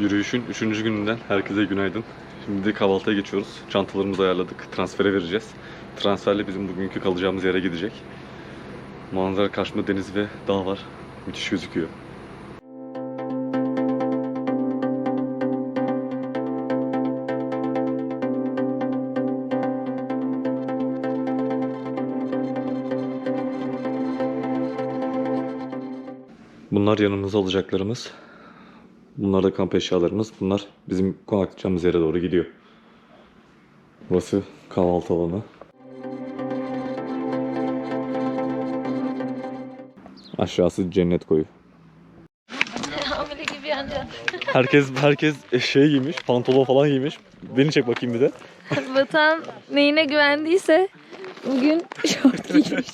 Yürüyüşün 3. gününden herkese günaydın. Şimdi kahvaltıya geçiyoruz. Çantalarımızı ayarladık. Transfere vereceğiz. Transferle bizim bugünkü kalacağımız yere gidecek. Manzara karşımda deniz ve dağ var. Müthiş gözüküyor. Bunlar yanımıza alacaklarımız. Bunlar da kamp eşyalarımız. Bunlar bizim konaklayacağımız yere doğru gidiyor. Burası kahvaltı alanı. Aşağısı cennet koyu. Herkes herkes şey giymiş, pantolon falan giymiş. Beni çek bakayım bir de. Vatan neyine güvendiyse bugün şort giymiş.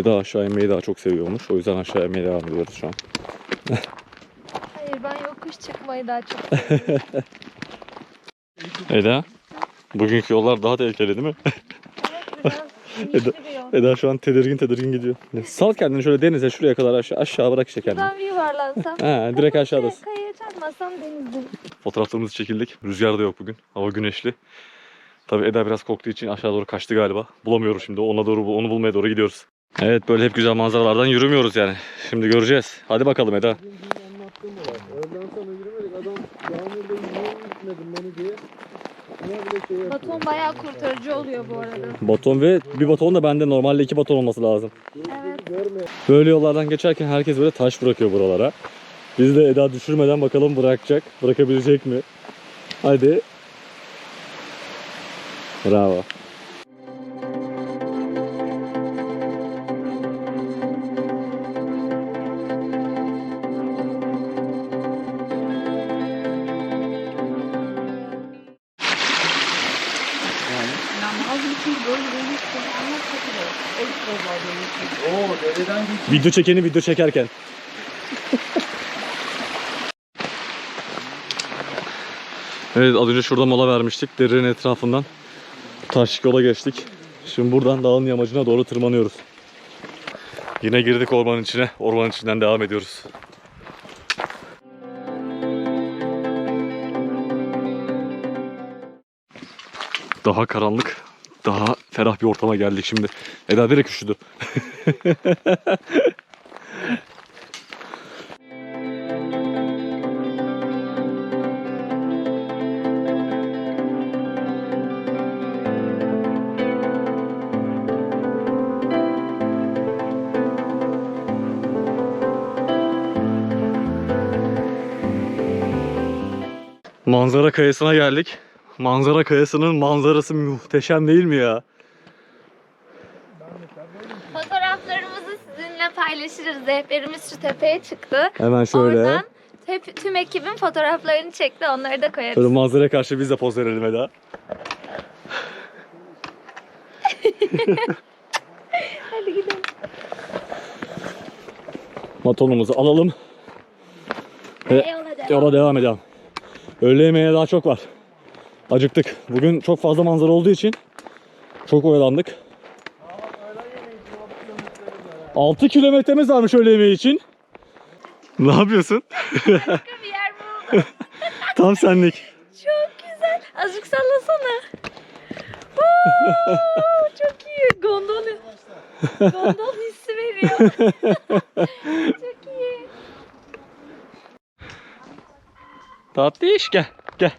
Eda aşağı inmeyi daha çok seviyormuş. O yüzden aşağı inmeye devam ediyoruz şu an. Hayır ben yokuş çıkmayı daha çok seviyorum. Eda, bugünkü yollar daha tehlikeli değil mi? Evet, biraz yol. Eda şu an tedirgin tedirgin gidiyor. Sal kendini şöyle denize şuraya kadar aşağı, aşağı bırak işte kendini. Ben bir yuvarlansam. Ha, direkt aşağıdasın. Kayaya çarpmazsam denizde. Fotoğraflarımızı çekildik. Rüzgar da yok bugün. Hava güneşli. Tabii Eda biraz korktuğu için aşağı doğru kaçtı galiba. Bulamıyoruz şimdi. Ona doğru onu bulmaya doğru gidiyoruz. Evet böyle hep güzel manzaralardan yürümüyoruz yani. Şimdi göreceğiz. Hadi bakalım Eda. anlattığım da var. Öğleden sonra yürümedik. Adam yağmurda yürüyor gitmedim beni diye. Ona bile yapıyor. Baton bayağı kurtarıcı oluyor bu arada. Baton ve bir baton da bende normalde iki baton olması lazım. Evet. Böyle yollardan geçerken herkes böyle taş bırakıyor buralara. Biz de Eda düşürmeden bakalım bırakacak. Bırakabilecek mi? Hadi. Bravo. Oo dereden geçti. Video çekeni video çekerken. evet az önce şurada mola vermiştik. Derenin etrafından taşlık yola geçtik. Şimdi buradan dağın yamacına doğru tırmanıyoruz. Yine girdik ormanın içine. Ormanın içinden devam ediyoruz. Daha karanlık, daha ferah bir ortama geldik şimdi. Eda direkt üşüdü. Manzara kayasına geldik. Manzara kayasının manzarası muhteşem değil mi ya? Fotoğraflarımızı sizinle paylaşırız. Rehberimiz şu tepeye çıktı. Hemen şöyle. Oradan hep, tüm ekibin fotoğraflarını çekti. Onları da koyarız. Şöyle manzaraya karşı biz de poz verelim Eda. Hadi gidelim. Matonumuzu alalım. Ve Yola devam. yola devam edelim. Öğle yemeğine daha çok var. Acıktık. Bugün çok fazla manzara olduğu için çok oyalandık. 6 kilometremiz varmış öğle yemeği için. Ne yapıyorsun? Bir yer buldum. Tam senlik. Çok güzel. Azıcık sallasana. Oo, çok iyi. Gondol, gondol hissi veriyor. çok iyi. Tatlış gel gel.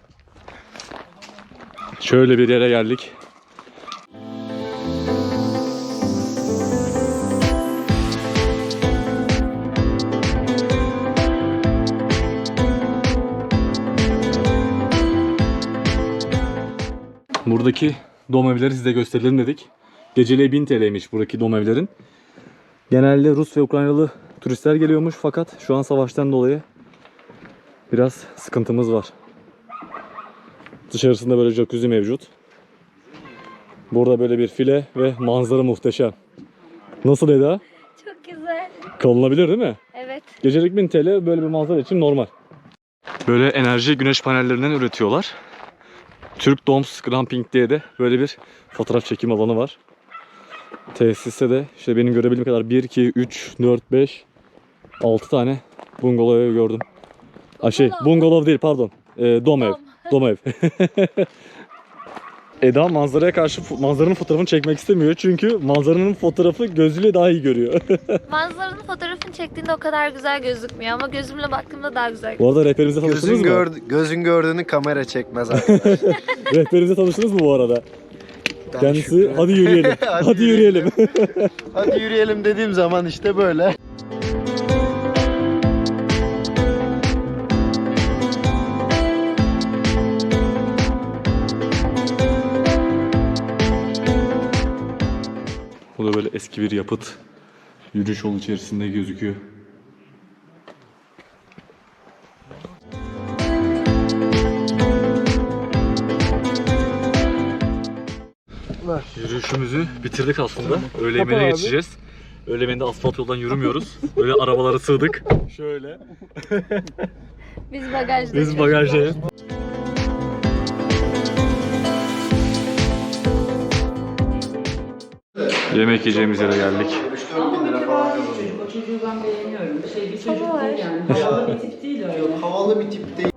Şöyle bir yere geldik. Buradaki dom evleri size gösterelim dedik. Geceliği 1000 TL'ymiş buradaki dom evlerin. Genelde Rus ve Ukraynalı turistler geliyormuş fakat şu an savaştan dolayı biraz sıkıntımız var. Dışarısında böyle jacuzzi mevcut. Burada böyle bir file ve manzara muhteşem. Nasıl Eda? Çok güzel. Kalınabilir değil mi? Evet. Gecelik 1000 TL böyle bir manzara için normal. Böyle enerji güneş panellerinden üretiyorlar. Türk Doms Glamping diye de böyle bir fotoğraf çekim alanı var. Tesiste de işte benim görebildiğim kadar 1, 2, 3, 4, 5, 6 tane bungalov ev gördüm. Aa, şey Bungalov. değil pardon. Ee, dom ev. Dom ev. Eda manzaraya karşı manzaranın fotoğrafını çekmek istemiyor çünkü manzaranın fotoğrafı gözüyle daha iyi görüyor. Manzaranın fotoğrafını çektiğinde o kadar güzel gözükmüyor ama gözümle baktığımda daha güzel bu arada rehberimizle tanıştınız Gözün, mı? gördü, gözün gördüğünü kamera çekmez arkadaşlar. Rehberimizle tanıştınız mı bu arada? Ben Kendisi Şükrü. hadi yürüyelim. Hadi hadi yürüyelim. Hadi yürüyelim dediğim zaman işte böyle. Eski bir yapıt. Yürüyüş yolu içerisinde gözüküyor. Yürüyüşümüzü bitirdik aslında. Öğle yemeğine geçeceğiz. Öğle yemeğinde asfalt yoldan yürümüyoruz. Böyle arabalara sığdık. Şöyle. Biz bagajda. Biz bagajdayız. Yemek yiyeceğimiz yere geldik. O çocuğu ben beğeniyorum. Şey bir çocuk Ama değil yani. Havalı bir tip değil öyle. Havalı bir tip değil.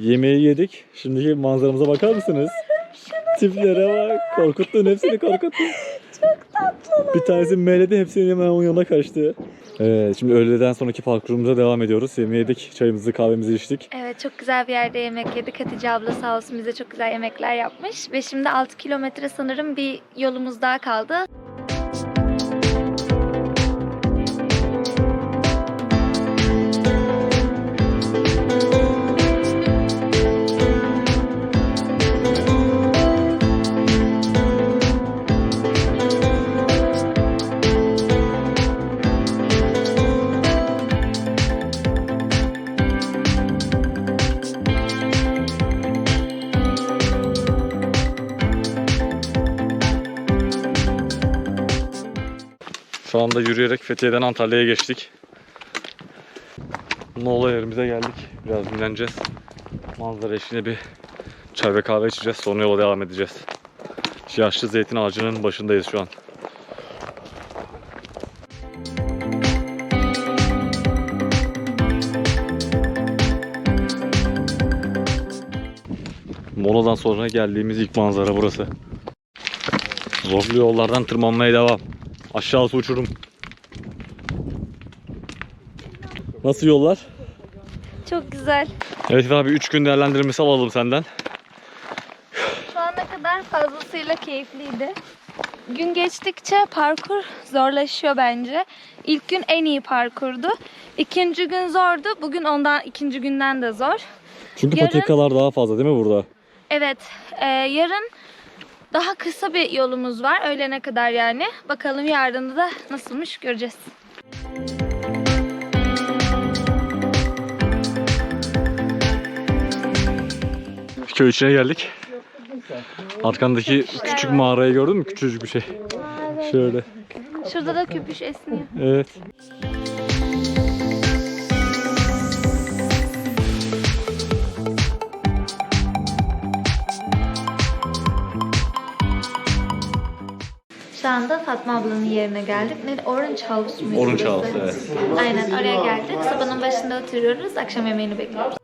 Yemeği yedik. Şimdiki manzaramıza bakar mısınız? Tiplere bak. Korkuttun hepsini korkuttun. Çok. Bir tanesi meledi hepsinin hemen onun yanına kaçtı. Evet şimdi öğleden sonraki parkurumuza devam ediyoruz. Yemeği yedik, çayımızı kahvemizi içtik. Evet çok güzel bir yerde yemek yedik. Hatice abla sağ olsun bize çok güzel yemekler yapmış. Ve şimdi 6 kilometre sanırım bir yolumuz daha kaldı. Şu anda yürüyerek Fethiye'den Antalya'ya geçtik. Mola yerimize geldik. Biraz dinleneceğiz. Manzara eşliğinde bir çay ve kahve içeceğiz. Sonra yola devam edeceğiz. Yaşlı zeytin ağacının başındayız şu an. Moladan sonra geldiğimiz ilk manzara burası. Zorlu yollardan tırmanmaya devam. Aşağısı uçurum. Nasıl yollar? Çok güzel. Evet abi 3 gün değerlendirmesi alalım senden. Şu ana kadar fazlasıyla keyifliydi. Gün geçtikçe parkur zorlaşıyor bence. İlk gün en iyi parkurdu. İkinci gün zordu. Bugün ondan ikinci günden de zor. Çünkü Yarın- patikalar daha fazla değil mi burada? Evet, e, yarın daha kısa bir yolumuz var. Öğlene kadar yani. Bakalım yarın da nasılmış göreceğiz. Köy içine geldik. Arkandaki küçük mağarayı gördün mü? Küçücük bir şey. Şöyle. Şurada da köpüş esniyor. Evet. Şu anda Fatma ablanın yerine geldik. Ne? Orange House muydu? Orange? House, evet. Aynen oraya geldik. Sobanın başında oturuyoruz. Akşam yemeğini bekliyoruz.